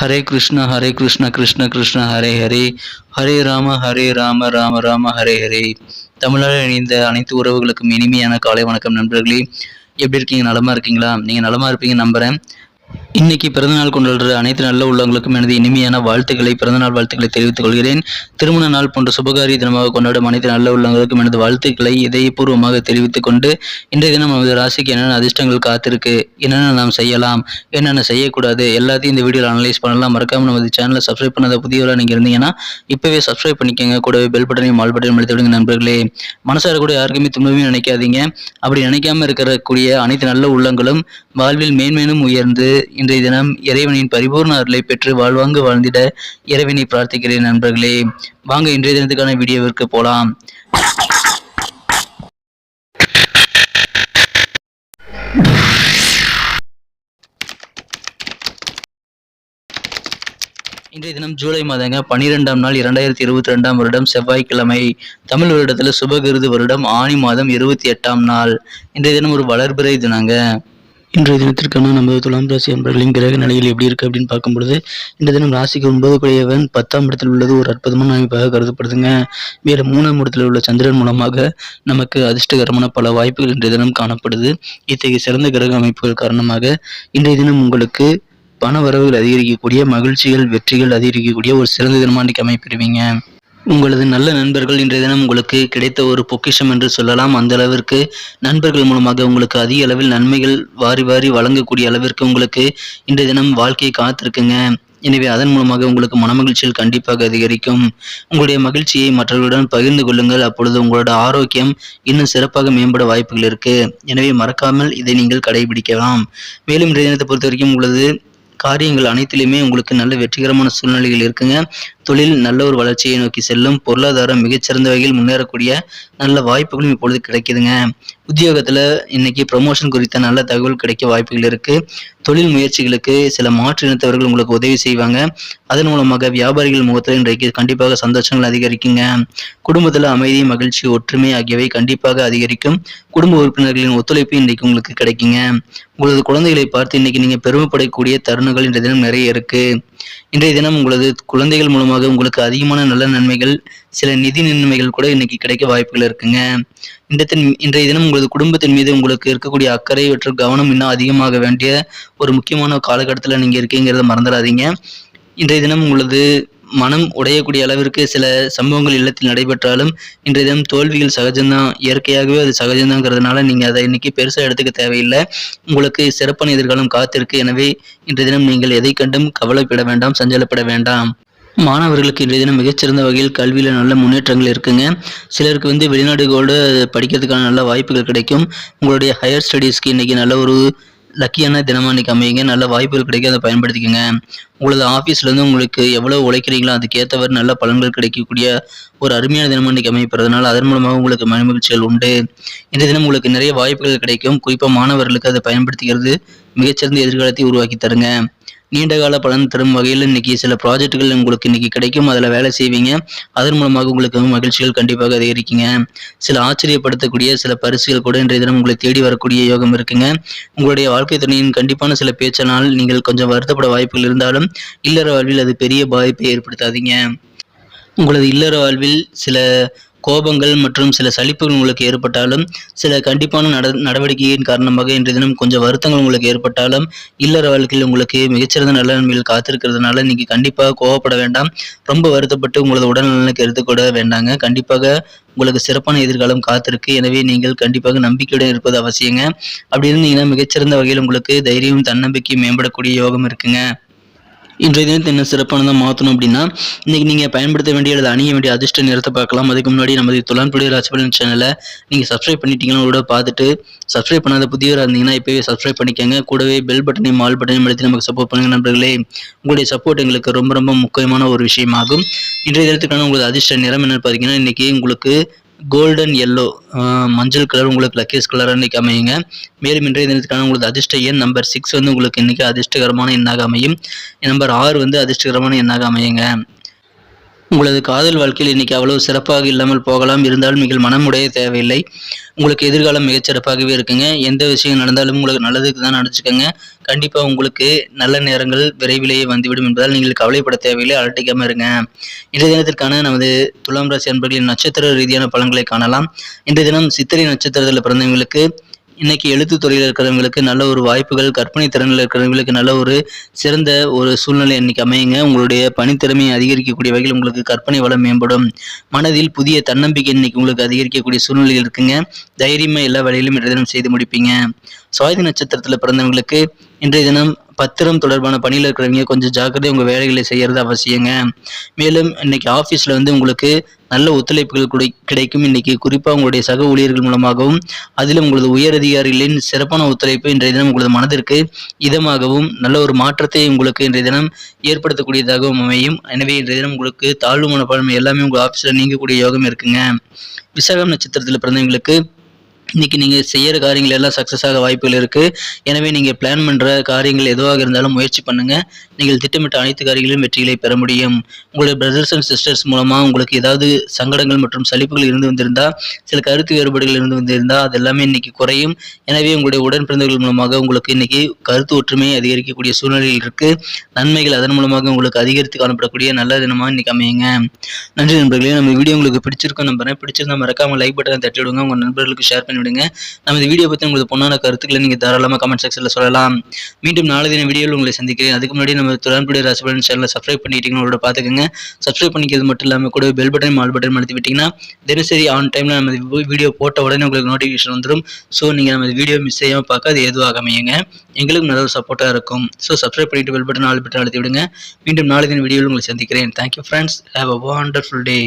ஹரே கிருஷ்ண ஹரே கிருஷ்ண கிருஷ்ண கிருஷ்ண ஹரே ஹரே. ஹரே ராம ஹரே ராம ராம ராம ஹரே ஹரே. தமிழர் இணைந்த அனைத்து உறவுகளுக்கும் இனிமையான காலை வணக்கம் நண்பர்களே. எப்படி இருக்கீங்க? நலமா இருக்கீங்களா? நீங்க நலமா இருப்பீங்க நம்புறேன். இன்னைக்கு பிறந்தநாள் கொண்டாடுற அனைத்து நல்ல உள்ளவங்களுக்கும் எனது இனிமையான வாழ்த்துக்களை பிறந்தநாள் வாழ்த்துக்களை தெரிவித்துக் கொள்கிறேன். திருமண நாள் போன்ற சுபகாரிய தினமாக கொண்டாடும் அனைத்து நல்ல உள்ளவங்களுக்கும் எனது வாழ்த்துக்களை இதயபூர்வமாக தெரிவித்துக் கொண்டு இன்றைய தினம் நமது ராசிக்கு என்னென்ன அதிர்ஷ்டங்கள் காத்திருக்கு என்னென்ன நாம் செய்யலாம் என்னென்ன செய்யக்கூடாது எல்லாத்தையும் இந்த வீடியோவில் அனலைஸ் பண்ணலாம். மறக்காம நமது சேனலை சப்ஸ்கிரைப் பண்ணாத புதியவராக நீங்கள் இருந்தீங்கன்னா இப்போவே சப்ஸ்கிரைப் பண்ணிக்கோங்க. கூடவே பெல் பட்டனையும் மால் பட்டனையும் அழுத்தி விடுங்க நண்பர்களே. மனசார கூட யாருக்குமே துன்பமே நினைக்காதீங்க. அப்படி நினைக்காம இருக்கக்கூடிய அனைத்து நல்ல உள்ளங்களும் வாழ்வில் மேன்மேலும் உயர்ந்து இன்றைய தினம் இறைவனின் பரிபூர்ண அருளை பெற்று வாழ்வாங்கு வாழ்ந்திட இறைவனை பிரார்த்திக்கிறேன் நண்பர்களே. வாங்க இன்றைய தினத்துக்கான வீடியோவிற்கு போலாம். இன்றைய தினம் ஜூலை மாதங்க பனிரெண்டாம் நாள் இரண்டாயிரத்தி இருபத்தி ரெண்டாம் வருடம் செவ்வாய்க்கிழமை. தமிழ் வருடத்துல சுபகிருது வருடம் ஆணி மாதம் இருபத்தி எட்டாம் நாள். இன்றைய தினம் ஒரு வளர்பிறை தினங்க. இன்றைய தினத்திற்கான நம்ம துலாம் ராசி அன்பர்களின் கிரக நிலையில் எப்படி இருக்கு அப்படின்னு பார்க்கும்பொழுது இந்த தினம் ராசிக்கு ஒன்பது குடையவன் பத்தாம் இடத்தில் உள்ளது ஒரு அற்புதமான அமைப்பாக கருதப்படுதுங்க. மேலும் மூணாம் இடத்தில் உள்ள சந்திரன் மூலமாக நமக்கு அதிர்ஷ்டகரமான பல வாய்ப்புகள் இன்றைய தினம் காணப்படுது. இத்தகைய சிறந்த கிரக அமைப்புகள் காரணமாக இன்றைய தினம் உங்களுக்கு பண வரவுகள் அதிகரிக்கக்கூடிய மகிழ்ச்சிகள் வெற்றிகள் அதிகரிக்கக்கூடிய ஒரு சிறந்த தினமா இன்னைக்கு அமைப்பிடுவீங்க உங்களது நல்ல நண்பர்கள் இன்றைய தினம் உங்களுக்கு கிடைத்த ஒரு பொக்கிஷம் என்று சொல்லலாம். அந்த அளவிற்கு நண்பர்கள் மூலமாக உங்களுக்கு அதிக அளவில் நன்மைகள் வாரி வாரி வழங்கக்கூடிய அளவிற்கு உங்களுக்கு இன்றைய தினம் வாழ்க்கையை காத்திருக்குங்க. எனவே அதன் மூலமாக உங்களுக்கு மனமகிழ்ச்சியில் கண்டிப்பாக அதிகரிக்கும். உங்களுடைய மகிழ்ச்சியை மற்றவர்களுடன் பகிர்ந்து கொள்ளுங்கள். அப்பொழுது உங்களோட ஆரோக்கியம் இன்னும் சிறப்பாக மேம்பட வாய்ப்புகள் இருக்கு. எனவே மறக்காமல் இதை நீங்கள் கடைபிடிக்கலாம். மேலும் இன்றைய தினத்தை பொறுத்த வரைக்கும் உங்களது காரியங்கள் அனைத்திலுமே உங்களுக்கு நல்ல வெற்றிகரமான சூழ்நிலைகள் இருக்குங்க. தொழில் நல்ல ஒரு வளர்ச்சியை நோக்கி செல்லும் பொருளாதாரம் மிகச்சிறந்த வகையில் முன்னேறக்கூடிய நல்ல வாய்ப்புகளும் இப்பொழுது கிடைக்குதுங்க. உத்தியோகத்தில் இன்னைக்கு ப்ரமோஷன் குறித்த நல்ல தகவல் கிடைக்க வாய்ப்புகள் இருக்கு. தொழில் முயற்சிகளுக்கு சில மாற்று இனத்தவர்கள் உங்களுக்கு உதவி செய்வாங்க. அதன் மூலமாக வியாபாரிகள் முகத்தில் இன்றைக்கு கண்டிப்பாக சந்தோஷங்கள் அதிகரிக்குங்க. குடும்பத்தில் அமைதி மகிழ்ச்சி ஒற்றுமை ஆகியவை கண்டிப்பாக அதிகரிக்கும். குடும்ப உறுப்பினர்களின் ஒத்துழைப்பு இன்றைக்கு உங்களுக்கு கிடைக்குங்க. உங்களது குழந்தைகளை பார்த்து இன்னைக்கு நீங்க பெருமைப்படக்கூடிய தருணங்கள் இன்றைய தினம் நிறைய இருக்கு. இன்றைய தினம் உங்களது குழந்தைகள் மூலமாக உங்களுக்கு அதிகமான நல்ல நன்மைகள் சில நிதி நன்மைகள் கூட இன்னைக்கு கிடைக்க வாய்ப்புகள் இருக்குங்க. இந்த தின் இன்றைய தினம் உங்களது குடும்பத்தின் மீது உங்களுக்கு இருக்கக்கூடிய அக்கறை மற்றும் கவனம் இன்னும் அதிகமாக வேண்டிய ஒரு முக்கியமான காலகட்டத்தில் நீங்க இருக்கீங்கிறத மறந்துடாதீங்க. இன்றைய தினம் உங்களது மனம் உடையக்கூடிய அளவிற்கு சில சம்பவங்கள் இல்லத்தில் நடைபெற்றாலும் இன்றைய தினம் தோல்விகள் சகஜம்தான். இயற்கையாகவே அது சகஜம்தாங்கிறதுனால நீங்கள் அதை இன்னைக்கு பெருசாக எடுத்துக்க தேவையில்லை. உங்களுக்கு சிறப்பான எதிர்காலம் காத்திருக்கு. எனவே இன்றைய தினம் நீங்கள் எதை கண்டும் கவலைப்பட வேண்டாம் சஞ்சலப்பட வேண்டாம். மாணவர்களுக்கு இன்றைய தினம் மிகச்சிறந்த வகையில் கல்வியில் நல்ல முன்னேற்றங்கள் இருக்குங்க. சிலருக்கு வந்து வெளிநாடுகளோடு படிக்கிறதுக்கான நல்ல வாய்ப்புகள் கிடைக்கும். உங்களுடைய ஹையர் ஸ்டடீஸ்க்கு இன்னைக்கு நல்ல ஒரு லக்கியான தினமாக இன்றைக்கி அமையுங்க. நல்ல வாய்ப்புகள் கிடைக்க அதை பயன்படுத்திக்கோங்க. உங்களது ஆஃபீஸ்லேருந்து உங்களுக்கு எவ்வளோ உழைக்கிறீங்களோ அதுக்கேற்றவர் நல்ல பலன்கள் கிடைக்கக்கூடிய ஒரு அருமையான தினமாக இன்னைக்கு அமைப்பறதுனால அதன் மூலமாக உங்களுக்கு மனமகிழ்ச்சிகள் உண்டு. இந்த தினம் உங்களுக்கு நிறைய வாய்ப்புகள் கிடைக்கும். குறிப்பாக மாணவர்களுக்கு அதை பயன்படுத்திக்கிறது மிகச்சிறந்த எதிர்காலத்தை உருவாக்கி தருங்க. நீண்ட கால பலன் தரும் வகையில் இன்னைக்கு சில ப்ராஜெக்ட்டுகள் உங்களுக்கு இன்னைக்கு கிடைக்கும். அதில் வேலை செய்வீங்க. அதன் மூலமாக உங்களுக்கு மகிழ்ச்சிகள் கண்டிப்பாக அதிகரிக்குங்க. சில ஆச்சரியப்படுத்தக்கூடிய சில பரிசுகள் கூட இன்றைய தினம் உங்களை தேடி வரக்கூடிய யோகம் இருக்குங்க. உங்களுடைய வாழ்க்கை துணையின் கண்டிப்பான சில பேச்சினால் நீங்கள் கொஞ்சம் வருத்தப்பட வாய்ப்புகள் இருந்தாலும் இல்லற வாழ்வில் அது பெரிய பாதிப்பை ஏற்படுத்தாதீங்க. உங்களது இல்லற வாழ்வில் சில கோபங்கள் மற்றும் சில சலிப்புகள் உங்களுக்கு ஏற்பட்டாலும் சில கண்டிப்பான நட நடவடிக்கையின் காரணமாக இன்றைய தினம் கொஞ்சம் வருத்தங்கள் உங்களுக்கு ஏற்பட்டாலும் இல்லற வாழ்க்கையில் உங்களுக்கு மிகச்சிறந்த நல்ல நன்மைகள் காத்திருக்கிறதுனால நீங்கள் கண்டிப்பாக கோவப்பட வேண்டாம். ரொம்ப வருத்தப்பட்டு உங்களது உடல்நலனுக்கு எடுத்துக்கூட வேண்டாங்க. கண்டிப்பாக உங்களுக்கு சிறப்பான எதிர்காலம் காத்திருக்கு. எனவே நீங்கள் கண்டிப்பாக நம்பிக்கையுடன் இருப்பது அவசியங்க. அப்படி இருந்தீங்கன்னா மிகச்சிறந்த வகையில் உங்களுக்கு தைரியம் தன்னம்பிக்கை மேம்படக்கூடிய யோகம் இருக்குங்க. இன்றைய தினத்தை என்ன சிறப்பானதாக மாற்றணும் அப்படின்னா இன்னைக்கு நீங்கள் பயன்படுத்த வேண்டிய அல்லது அணிய வேண்டிய அதிர்ஷ்ட நேரத்தை பார்க்கலாம். அதுக்கு முன்னாடி நமது துலான்படி ராசிபலன் சேனலை நீங்கள் சப்ஸ்கிரைப் பண்ணிட்டீங்கன்னா கூட பார்த்துட்டு சப்ஸ்கிரைப் பண்ணாத புதியவராக இருந்தீங்கன்னா இப்போவே சப்ஸ்கிரைப் பண்ணிக்கோங்க. கூடவே பெல் பட்டனையும் ஆல் பட்டனையும் அழுத்தி நமக்கு சப்போர்ட் பண்ணுங்க நண்பர்களே. உங்களுடைய சப்போர்ட் எங்களுக்கு ரொம்ப ரொம்ப முக்கியமான ஒரு விஷயமாகும். இன்றைய தினத்துக்கான உங்களுக்கு அதிர்ஷ்ட நிறம் என்னன்னு பார்த்தீங்கன்னா இன்றைக்கி உங்களுக்கு கோல்டன் எல்லோ மஞ்சள் கலர் உங்களுக்கு லக்கேஸ் கலர் இன்றைக்கி அமையுங்க. மேலும் இன்றைய தினத்துக்கான உங்களுக்கு அதிர்ஷ்ட எண் நம்பர் சிக்ஸ் வந்து உங்களுக்கு இன்னைக்கு அதிர்ஷ்டகரமான எண்ணாக அமையும். நம்பர் ஆறு வந்து அதிர்ஷ்டகரமான எண்ணாக அமையுங்க. உங்களது காதல் வாழ்க்கையில் இன்னைக்கு அவ்வளவு சிறப்பாக இல்லாமல் போகலாம். இருந்தாலும் நீங்கள் மனமுடைய தேவையில்லை. உங்களுக்கு எதிர்காலம் மிகச்சிறப்பாகவே இருக்குங்க. எந்த விஷயம் நடந்தாலும் உங்களுக்கு நல்லதுக்கு தான் நினச்சிக்கோங்க கண்டிப்பாக உங்களுக்கு நல்ல நேரங்கள் விரைவிலேயே வந்துவிடும் என்பதால் நீங்கள் கவலைப்பட தேவையில்லை. அலட்டிக்காமல் இருங்க. இன்றைய தினத்திற்கான நமது துலாம் ராசி அன்பர்களின் நட்சத்திர ரீதியான பலன்களை காணலாம். இன்றைய தினம் சித்திரை நட்சத்திரத்தில் பிறந்தவங்களுக்கு இன்னைக்கு எழுத்து துறையில் இருக்கிறவங்களுக்கு நல்ல ஒரு வாய்ப்புகள் கற்பனை திறனில் இருக்கிறவங்களுக்கு நல்ல ஒரு சிறந்த ஒரு சூழ்நிலை இன்னைக்கு அமையுங்க. உங்களுடைய பணித்திறமையை அதிகரிக்கக்கூடிய வகையில் உங்களுக்கு கற்பனை வளம் மேம்படும். மனதில் புதிய தன்னம்பிக்கை இன்னைக்கு உங்களுக்கு அதிகரிக்கக்கூடிய சூழ்நிலை இருக்குங்க. தைரியமாக எல்லா வேலையிலும் இன்றைய தினம் செய்து முடிப்பீங்க. சுவாதி நட்சத்திரத்தில் பிறந்தவங்களுக்கு இன்றைய தினம் பத்திரம் தொடர்பான பணியில் இருக்கிறவங்க கொஞ்சம் ஜாக்கிரதை உங்கள் வேலைகளை செய்கிறது அவசியங்க. மேலும் இன்னைக்கு ஆஃபீஸில் வந்து உங்களுக்கு நல்ல ஒத்துழைப்புகள் குடை கிடைக்கும். இன்னைக்கு குறிப்பாக உங்களுடைய சக ஊழியர்கள் மூலமாகவும் அதிலும் உங்களது உயர் அதிகாரிகளின் சிறப்பான ஒத்துழைப்பு இன்றைய தினம் உங்களது மனதிற்கு இதமாகவும் நல்ல ஒரு மாற்றத்தை உங்களுக்கு இன்றைய தினம் ஏற்படுத்தக்கூடியதாகவும் அமையும். எனவே இன்றைய தினம் உங்களுக்கு தாழ்வு மனப்பான்மை எல்லாமே உங்கள் ஆஃபீஸில் நீங்கக்கூடிய யோகம் இருக்குங்க. விசாகம் நட்சத்திரத்தில் பிறந்தவங்களுக்கு இன்னைக்கு நீங்கள் செய்கிற காரியங்கள் எல்லாம் சக்ஸஸ் ஆக வாய்ப்புகள் இருக்குது எனவே நீங்கள் பிளான் பண்ணுற காரியங்கள் எதுவாக இருந்தாலும் முயற்சி பண்ணுங்கள் நீங்கள் திட்டமிட்ட அனைத்து காரியங்களிலும் வெற்றிகளை பெற முடியும். உங்களுடைய பிரதர்ஸ் அண்ட் சிஸ்டர்ஸ் மூலமாக உங்களுக்கு ஏதாவது சங்கடங்கள் மற்றும் சலிப்புகள் இருந்து வந்திருந்தால் சில கருத்து வேறுபாடுகள் இருந்து வந்திருந்தால் அது எல்லாமே இன்றைக்கி குறையும். எனவே உங்களுடைய உடன் பிறந்தவர்கள் மூலமாக உங்களுக்கு இன்னைக்கு கருத்து ஒற்றுமை அதிகரிக்கக்கூடிய சூழ்நிலையில் இருக்குது நன்மைகள் அதன் மூலமாக உங்களுக்கு அதிகரித்து காணப்படக்கூடிய நல்ல தினமாக இன்னைக்கு அமையுங்க. நன்றி நண்பர்களே நம்ம வீடியோ உங்களுக்கு பிடிச்சிருக்கோம் நம்புறேன். பிடிச்சிருந்தா மறக்காமல் லைக் பட்டனை தட்டி விடுங்க உங்கள் நண்பர்களுக்கு ஷேர் பண்ணி விடுங்க. நம்ம இந்த வீடியோ பற்றி உங்களுக்கு பொண்ணான கருத்துக்களை நீங்கள் தாராளமாக கமெண்ட் செக்ஷனில் சொல்லலாம். மீண்டும் நாளை தின வீடியோவில் உங்களை சந்திக்கிறேன். அதுக்கு முன்னாடி நம்ம துறான்புடைய ராசிபலன் சேனலை சப்ஸ்கிரைப் பண்ணிட்டீங்களோட பார்த்துக்கோங்க. சப்ஸ்கிரைப் பண்ணிக்கிறது மட்டும் இல்லாமல் கூட பெல் பட்டன் ஆல் பட்டன் அழுத்தி விட்டிங்கன்னா தினசரி ஆன் டைமில் நம்ம வீடியோ போட்ட உடனே உங்களுக்கு நோட்டிஃபிகேஷன் வந்துடும் ஸோ நீங்கள் நம்ம வீடியோ மிஸ் செய்யாமல் பார்க்க அது எதுவாக அமையுங்க எங்களுக்கு நல்ல ஒரு சப்போர்ட்டாக இருக்கும். ஸோ சப்ஸ்கிரைப் பண்ணிட்டு பெல் பட்டன் ஆல் பட்டன் அழுத்தி விடுங்க. மீண்டும் நாளை தின வீடியோவில் உங்களை சந்திக்கிறேன். Thank you friends have a wonderful day